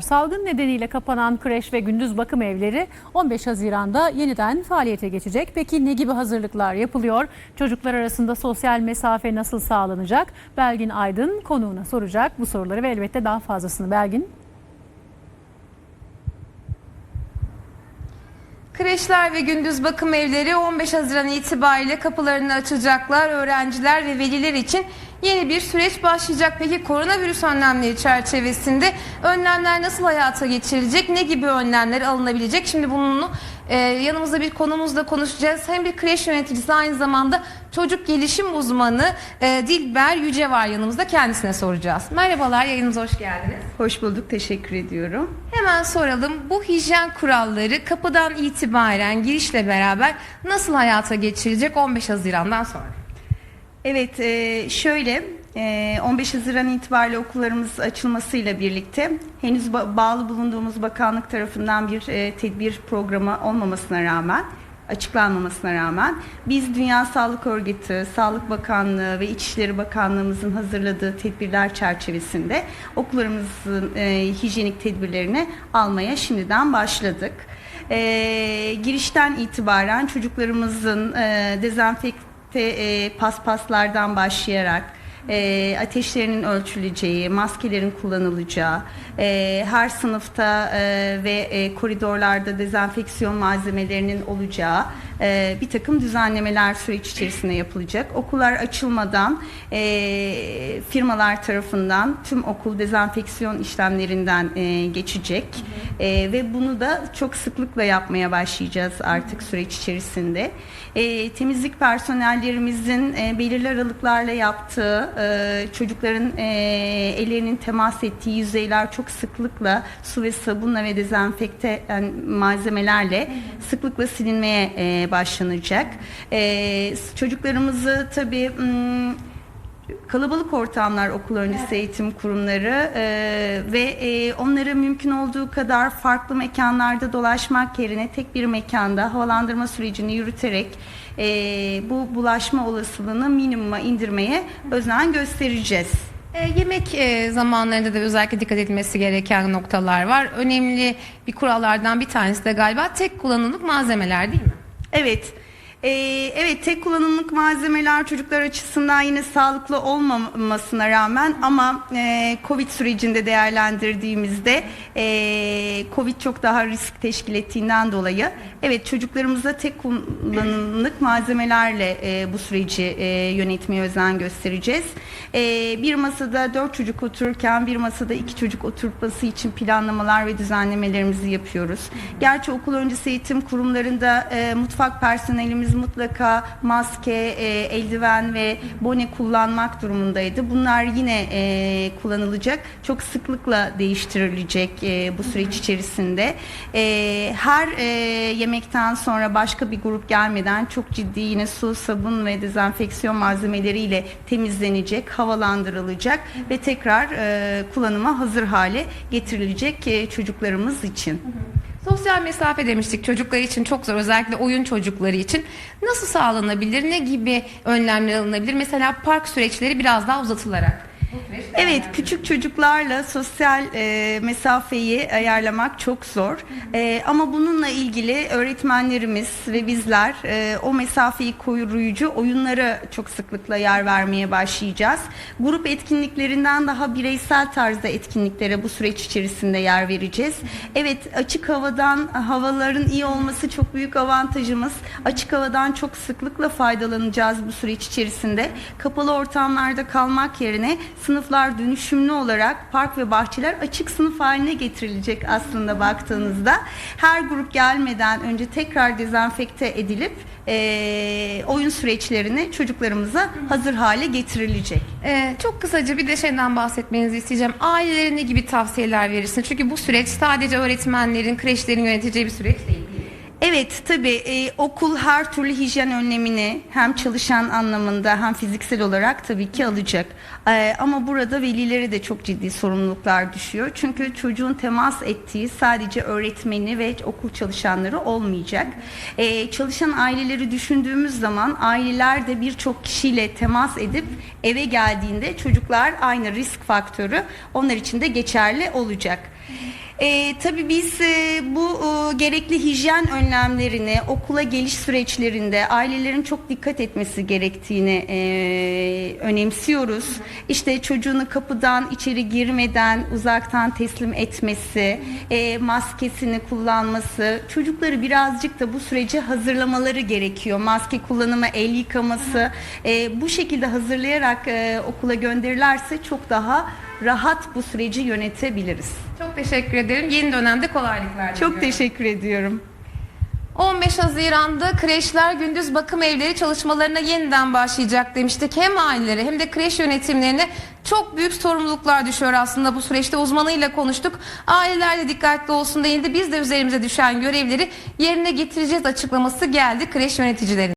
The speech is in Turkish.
Salgın nedeniyle kapanan kreş ve gündüz bakım evleri 15 Haziran'da yeniden faaliyete geçecek. Peki ne gibi hazırlıklar yapılıyor? Çocuklar arasında sosyal mesafe nasıl sağlanacak? Belgin Aydın konuğuna soracak bu soruları ve elbette daha fazlasını. Belgin. Kreşler ve gündüz bakım evleri 15 Haziran itibariyle kapılarını açacaklar. Öğrenciler ve veliler için yeni bir süreç başlayacak. Peki koronavirüs önlemleri çerçevesinde önlemler nasıl hayata geçirilecek? Ne gibi önlemler alınabilecek? Şimdi bunu e, yanımızda bir konumuzla konuşacağız. Hem bir kreş yöneticisi aynı zamanda çocuk gelişim uzmanı e, Dilber Yüce var yanımızda. Kendisine soracağız. Merhabalar yayınımıza hoş geldiniz. Hoş bulduk, teşekkür ediyorum. Hemen soralım. Bu hijyen kuralları kapıdan itibaren girişle beraber nasıl hayata geçirilecek 15 Haziran'dan sonra? Evet, e, şöyle e, 15 Haziran itibariyle okullarımız açılmasıyla birlikte henüz ba- bağlı bulunduğumuz bakanlık tarafından bir e, tedbir programı olmamasına rağmen açıklanmamasına rağmen biz Dünya Sağlık Örgütü, Sağlık Bakanlığı ve İçişleri Bakanlığımızın hazırladığı tedbirler çerçevesinde okullarımızın e, hijyenik tedbirlerini almaya şimdiden başladık. E, girişten itibaren çocuklarımızın e, dezenfekte e, paspaslardan başlayarak e, ateşlerinin ölçüleceği, maskelerin kullanılacağı, e, her sınıfta e, ve e, koridorlarda dezenfeksiyon malzemelerinin olacağı e, bir takım düzenlemeler süreç içerisinde yapılacak. Okullar açılmadan e, firmalar tarafından tüm okul dezenfeksiyon işlemlerinden e, geçecek E, ve bunu da çok sıklıkla yapmaya başlayacağız artık süreç içerisinde. E, temizlik personellerimizin e, belirli aralıklarla yaptığı e, çocukların e, ellerinin temas ettiği yüzeyler çok sıklıkla su ve sabunla ve dezenfekte yani malzemelerle sıklıkla silinmeye e, başlanacak. Çocuklarımızı tabii kalabalık ortamlar okul öncesi eğitim kurumları e, ve e, onları mümkün olduğu kadar farklı mekanlarda dolaşmak yerine tek bir mekanda havalandırma sürecini yürüterek e, bu bulaşma olasılığını minimuma indirmeye özen göstereceğiz. E, yemek e, zamanlarında da özellikle dikkat edilmesi gereken noktalar var. Önemli bir kurallardan bir tanesi de galiba tek kullanımlık malzemeler değil mi? Evet. Ee, evet tek kullanımlık malzemeler çocuklar açısından yine sağlıklı olmamasına rağmen ama e, Covid sürecinde değerlendirdiğimizde e, Covid çok daha risk teşkil ettiğinden dolayı evet çocuklarımıza tek kullanımlık malzemelerle e, bu süreci e, yönetmeye özen göstereceğiz. E, bir masada dört çocuk otururken bir masada iki çocuk oturması için planlamalar ve düzenlemelerimizi yapıyoruz. Gerçi okul öncesi eğitim kurumlarında e, mutfak personelimiz mutlaka maske, e, eldiven ve bone kullanmak durumundaydı. Bunlar yine e, kullanılacak. Çok sıklıkla değiştirilecek e, bu süreç içerisinde. E, her e, yemekten sonra başka bir grup gelmeden çok ciddi yine su, sabun ve dezenfeksiyon malzemeleriyle temizlenecek, havalandırılacak ve tekrar e, kullanıma hazır hale getirilecek e, çocuklarımız için. Sosyal mesafe demiştik çocuklar için çok zor özellikle oyun çocukları için. Nasıl sağlanabilir? Ne gibi önlemler alınabilir? Mesela park süreçleri biraz daha uzatılarak. Evet, küçük çocuklarla sosyal e, mesafeyi ayarlamak çok zor. E, ama bununla ilgili öğretmenlerimiz ve bizler e, o mesafeyi koruyucu oyunlara çok sıklıkla yer vermeye başlayacağız. Grup etkinliklerinden daha bireysel tarzda etkinliklere bu süreç içerisinde yer vereceğiz. Evet, açık havadan havaların iyi olması çok büyük avantajımız. Açık havadan çok sıklıkla faydalanacağız bu süreç içerisinde. Kapalı ortamlarda kalmak yerine sınıflar dönüşümlü olarak park ve bahçeler açık sınıf haline getirilecek aslında baktığınızda. Her grup gelmeden önce tekrar dezenfekte edilip eee, oyun süreçlerini çocuklarımıza hazır hale getirilecek. Ee, çok kısaca bir de şeyden bahsetmenizi isteyeceğim. Ailelere ne gibi tavsiyeler verirsiniz? Çünkü bu süreç sadece öğretmenlerin, kreşlerin yöneteceği bir süreç değil. Evet tabii e, okul her türlü hijyen önlemini hem çalışan anlamında hem fiziksel olarak tabii ki alacak. E, ama burada velilere de çok ciddi sorumluluklar düşüyor. Çünkü çocuğun temas ettiği sadece öğretmeni ve okul çalışanları olmayacak. E, çalışan aileleri düşündüğümüz zaman aileler de birçok kişiyle temas edip eve geldiğinde çocuklar aynı risk faktörü onlar için de geçerli olacak. E, tabii biz e, bu e, gerekli hijyen önlemlerini okula geliş süreçlerinde ailelerin çok dikkat etmesi gerektiğini e, önemsiyoruz. İşte çocuğunu kapıdan içeri girmeden uzaktan teslim etmesi, e, maskesini kullanması, çocukları birazcık da bu sürece hazırlamaları gerekiyor. Maske kullanımı, el yıkaması e, bu şekilde hazırlayarak e, okula gönderirlerse çok daha rahat bu süreci yönetebiliriz. Çok teşekkür ederim. Yeni dönemde kolaylıklar Çok diliyorum. teşekkür ediyorum. 15 Haziran'da kreşler gündüz bakım evleri çalışmalarına yeniden başlayacak demiştik. Hem ailelere hem de kreş yönetimlerine çok büyük sorumluluklar düşüyor aslında bu süreçte uzmanıyla konuştuk. Aileler de dikkatli olsun denildi. Biz de üzerimize düşen görevleri yerine getireceğiz açıklaması geldi kreş yöneticilerin.